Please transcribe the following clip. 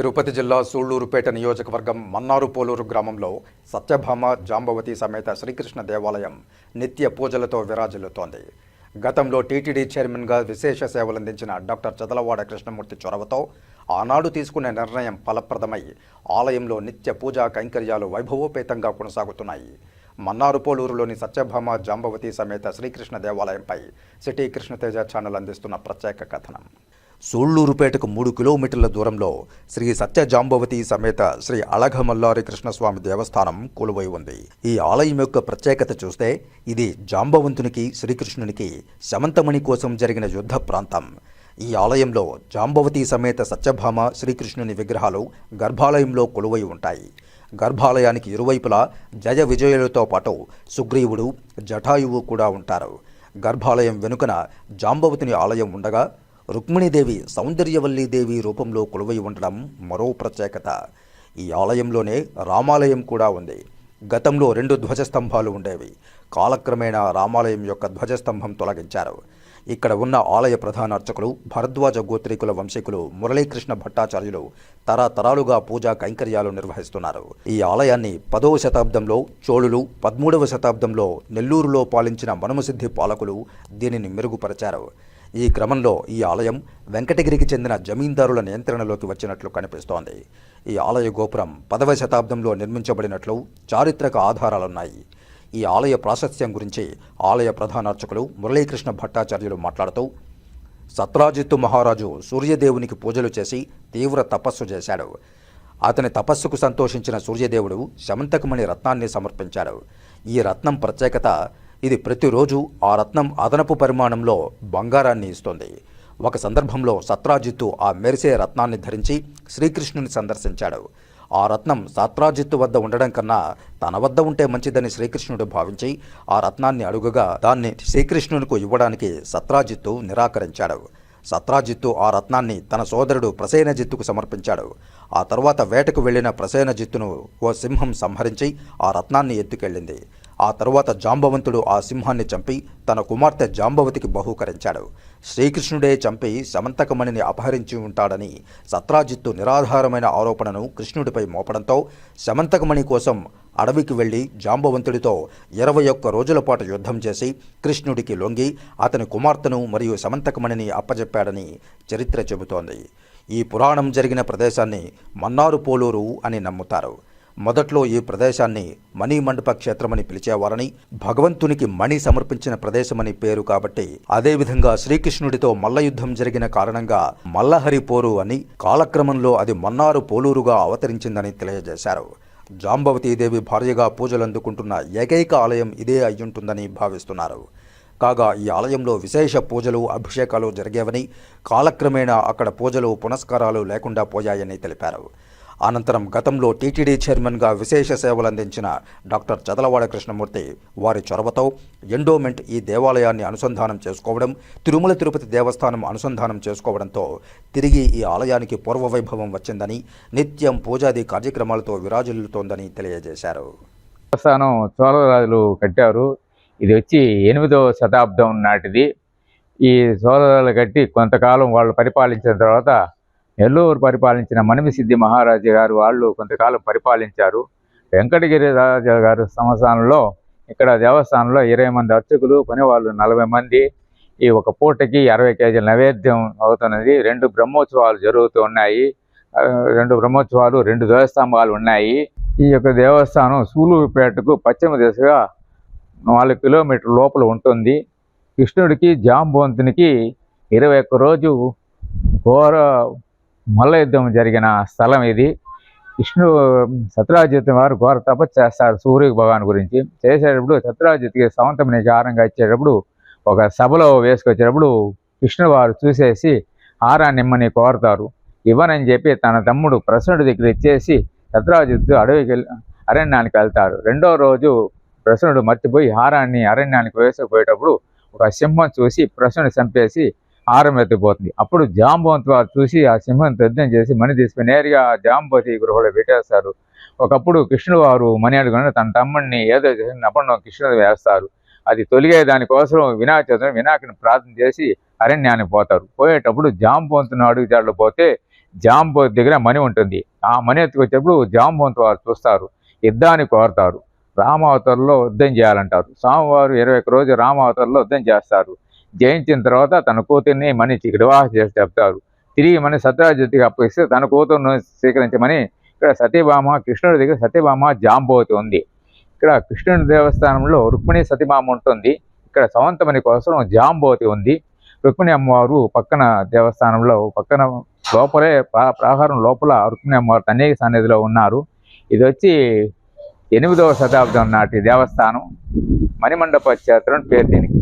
తిరుపతి జిల్లా సూళ్ళూరుపేట నియోజకవర్గం మన్నారుపోలూరు గ్రామంలో సత్యభామ జాంబవతి సమేత శ్రీకృష్ణ దేవాలయం నిత్య పూజలతో విరాజిల్లుతోంది. గతంలో టీటీడీ చైర్మన్గా విశేష సేవలందించిన డాక్టర్ చదలవాడ కృష్ణమూర్తి చొరవతో ఆనాడు తీసుకున్న నిర్ణయం ఫలప్రదమై ఆలయంలో నిత్య పూజా కైంకర్యాలు వైభవోపేతంగా కొనసాగుతున్నాయి. మన్నారుపోలూరులోని సత్యభామ జాంబవతి సమేత శ్రీకృష్ణ దేవాలయంపై సిటీ కృష్ణతేజ ఛానల్ అందిస్తున్న ప్రత్యేక కథనం. సోళ్ళూరుపేటకు మూడు కిలోమీటర్ల దూరంలో శ్రీ సత్య జాంబవతి సమేత శ్రీ అళఘమల్లారి కృష్ణస్వామి దేవస్థానం కొలువై ఉంది. ఈ ఆలయం యొక్క ప్రత్యేకత చూస్తే ఇది జాంబవంతునికి శ్రీకృష్ణునికి శమంతమణి కోసం జరిగిన యుద్ధ ప్రాంతం. ఈ ఆలయంలో జాంబవతి సమేత సత్యభామ శ్రీకృష్ణుని విగ్రహాలు గర్భాలయంలో కొలువై ఉంటాయి. గర్భాలయానికి ఇరువైపులా జయ విజయులతో పాటు సుగ్రీవుడు జటాయువు కూడా ఉంటారు. గర్భాలయం వెనుకన జాంబవతిని ఆలయం ఉండగా రుక్మిణీదేవి సౌందర్యవల్లీదేవి రూపంలో కొలువై ఉండడం మరో ప్రత్యేకత. ఈ ఆలయంలోనే రామాలయం కూడా ఉంది. గతంలో రెండు ధ్వజస్తంభాలు ఉండేవి. కాలక్రమేణా రామాలయం యొక్క ధ్వజస్తంభం తొలగించారు. ఇక్కడ ఉన్న ఆలయ ప్రధాన అర్చకులు భరద్వాజ గోత్రీకుల వంశీకులు మురళీకృష్ణ భట్టాచార్యులు తరతరాలుగా పూజా కైంకర్యాలు నిర్వహిస్తున్నారు. ఈ ఆలయాన్ని పదవ శతాబ్దంలో చోళులు పదమూడవ శతాబ్దంలో నెల్లూరులో పాలించిన మనుమసిద్ధి పాలకులు దీనిని మెరుగుపరిచారు. ఈ క్రమంలో ఈ ఆలయం వెంకటగిరికి చెందిన జమీందారుల నియంత్రణలోకి వచ్చినట్లు కనిపిస్తోంది. ఈ ఆలయ గోపురం పదవ శతాబ్దంలో నిర్మించబడినట్లు చారిత్రక ఆధారాలున్నాయి. ఈ ఆలయ ప్రాశస్త్యం గురించి ఆలయ ప్రధాన అర్చకులు మురళీకృష్ణ భట్టాచార్యులు మాట్లాడుతూ సత్రాజిత్తు మహారాజు సూర్యదేవునికి పూజలు చేసి తీవ్ర తపస్సు చేశాడు. అతని తపస్సుకు సంతోషించిన సూర్యదేవుడు శమంతకమణి రత్నాన్ని సమర్పించాడు. ఈ రత్నం ప్రత్యేకత ఇది ప్రతిరోజు ఆ రత్నం అదనపు పరిమాణంలో బంగారాన్ని ఇస్తుంది. ఒక సందర్భంలో సత్రాజిత్తు ఆ మెరిసే రత్నాన్ని ధరించి శ్రీకృష్ణుని సందర్శించాడు. ఆ రత్నం సత్రాజిత్తు వద్ద ఉండడం కన్నా తన వద్ద ఉంటే మంచిదని శ్రీకృష్ణుడు భావించి ఆ రత్నాన్ని అడుగుగా దాన్ని శ్రీకృష్ణునికి ఇవ్వడానికి సత్రాజిత్తు నిరాకరించాడు. సత్రాజిత్తు ఆ రత్నాన్ని తన సోదరుడు ప్రసేనజిత్తుకు సమర్పించాడు. ఆ తర్వాత వేటకు వెళ్ళిన ప్రసేనజిత్తును ఓ సింహం సంహరించి ఆ రత్నాన్ని ఎత్తుకెళ్ళింది. ఆ తరువాత జాంబవంతుడు ఆ సింహాన్ని చంపి తన కుమార్తె జాంబవతికి బహూకరించాడు. శ్రీకృష్ణుడే చంపి సమంతకమణిని అపహరించి ఉంటాడని సత్రాజిత్తు నిరాధారమైన ఆరోపణను కృష్ణుడిపై మోపడంతో శమంతకమణి కోసం అడవికి వెళ్ళి జాంబవంతుడితో ఇరవై ఒక్క రోజుల పాటు యుద్ధం చేసి కృష్ణుడికి లొంగి అతని కుమార్తెను మరియు సమంతకమణిని అప్పజెప్పాడని చరిత్ర చెబుతోంది. ఈ పురాణం జరిగిన ప్రదేశాన్ని మన్నారు పోలూరు అని నమ్ముతారు. మొదట్లో ఈ ప్రదేశాన్ని మణిమండప క్షేత్రమని పిలిచేవారని భగవంతునికి మణి సమర్పించిన ప్రదేశమని పేరు కాబట్టి అదేవిధంగా శ్రీకృష్ణుడితో మల్లయుద్ధం జరిగిన కారణంగా మల్లహరి పోరు అని కాలక్రమంలో అది మన్నారు పోలూరుగా అవతరించిందని తెలియజేశారు. జాంబవతీదేవి భార్యగా పూజలు అందుకుంటున్న ఏకైక ఆలయం ఇదే అయ్యుంటుందని భావిస్తున్నారు. కాగా ఈ ఆలయంలో విశేష పూజలు అభిషేకాలు జరిగేవని కాలక్రమేణా అక్కడ పూజలు పునస్కారాలు లేకుండా పోయాయని తెలిపారు. అనంతరం గతంలో టీటీడీ చైర్మన్గా విశేష సేవలు అందించిన డాక్టర్ చదలవాడ కృష్ణమూర్తి వారి చొరవతో ఎండోమెంట్ ఈ దేవాలయాన్ని అనుసంధానం చేసుకోవడం తిరుమల తిరుపతి దేవస్థానం అనుసంధానం చేసుకోవడంతో తిరిగి ఈ ఆలయానికి పూర్వ వైభవం వచ్చిందని నిత్యం పూజాది కార్యక్రమాలతో విరాజిల్లుతోందని తెలియజేశారు. దేవస్థానం చోళరాజులు కట్టారు. ఇది వచ్చి ఎనిమిదవ శతాబ్దం నాటిది. ఈ చోళరాజులు కట్టి కొంతకాలం వాళ్ళు పరిపాలించిన తర్వాత నెల్లూరు పరిపాలించిన మణిమిసిద్ధి మహారాజు గారు వాళ్ళు కొంతకాలం పరిపాలించారు. వెంకటగిరి రాజా గారు సంవత్సరంలో ఇక్కడ దేవస్థానంలో ఇరవై మంది అర్చకులు పనివాళ్ళు నలభై మంది. ఈ ఒక పూటకి అరవై కేజీల నైవేద్యం అవుతున్నది. రెండు బ్రహ్మోత్సవాలు జరుగుతూ ఉన్నాయి. రెండు బ్రహ్మోత్సవాలు రెండు ధ్వజస్తంభాలు ఉన్నాయి. ఈ యొక్క దేవస్థానం సూలూరుపేటకు పశ్చిమ దిశగా నాలుగు కిలోమీటర్ లోపల ఉంటుంది. కృష్ణుడికి జాంబోంతునికి ఇరవై ఒక్క రోజు ఘోర మల్ల యుద్ధం జరిగిన స్థలం ఇది. విష్ణు సత్రాజిత్ వారు ఘోర తపస్సు చేస్తారు సూర్య భగవాన్ గురించి. చేసేటప్పుడు సత్రాజిత్కి సమంతమునికి ఆరంగా ఇచ్చేటప్పుడు ఒక సభలో వేసుకొచ్చేటప్పుడు విష్ణు వారు చూసేసి హారాన్ని ఇమ్మని ఇవ్వనని చెప్పి తన తమ్ముడు ప్రసన్నుడి దగ్గర ఇచ్చేసి సత్రాజిత్తు అడవికి వెళ్ళి అరణ్యానికి వెళ్తారు. రెండో రోజు ప్రసన్నుడు మర్చిపోయి హారాన్ని అరణ్యానికి వేసుకుపోయేటప్పుడు ఒక సింహం చూసి ప్రసన్నుడు చంపేసి హారం ఎత్తిపోతుంది. అప్పుడు జాంబవంత్ వారు చూసి ఆ సింహం యుద్ధం చేసి మణి తీసుకుని నేరుగా జాంబవతి గృహలో పెట్టేస్తారు. ఒకప్పుడు కృష్ణుడు వారు మణి అడుగుని తన తమ్ముడిని ఏదో చేసి అప్పుడు కృష్ణుడు వేస్తారు. అది తొలిగే దానికోసం వినాయక చవితి వినాయకుని ప్రార్థన చేసి అరణ్యానికి పోతారు. పోయేటప్పుడు జాంబవంతుని అడుగుజాడలో పోతే జాంబోతి దగ్గర మణి ఉంటుంది. ఆ మణి ఎత్తుకొచ్చేప్పుడు జాంబవంతు వారు చూస్తారు. యుద్ధాన్ని కోరతారు. రామావతారంలో యుద్ధం చేయాలంటారు. స్వామివారు ఇరవై ఒక్క రోజు రామావతారంలో యుద్ధం చేస్తారు. జయించిన తర్వాత తన కూతుర్ని మనిషి వివాహం చేసి చెప్తారు. తిరిగి మన సత్యరాజ్యతికి అప్పగిస్తే తన కూతురును స్వీకరించమని ఇక్కడ సతీభామ కృష్ణుడి దగ్గర సతీభామ జాంబవతి ఉంది. ఇక్కడ కృష్ణుడి దేవస్థానంలో రుక్మిణి సతీభామ ఉంటుంది. ఇక్కడ సవంతమణి కోసం జాంబవతి ఉంది. రుక్మిణి అమ్మవారు పక్కన దేవస్థానంలో పక్కన లోపలే ప్రాహారం లోపల రుక్మిణి అమ్మవారు అనేక సన్నిధిలో ఉన్నారు. ఇది వచ్చి ఎనిమిదవ శతాబ్దం నాటి దేవస్థానం. మణిమండప క్షేత్రం పేరు దీనికి.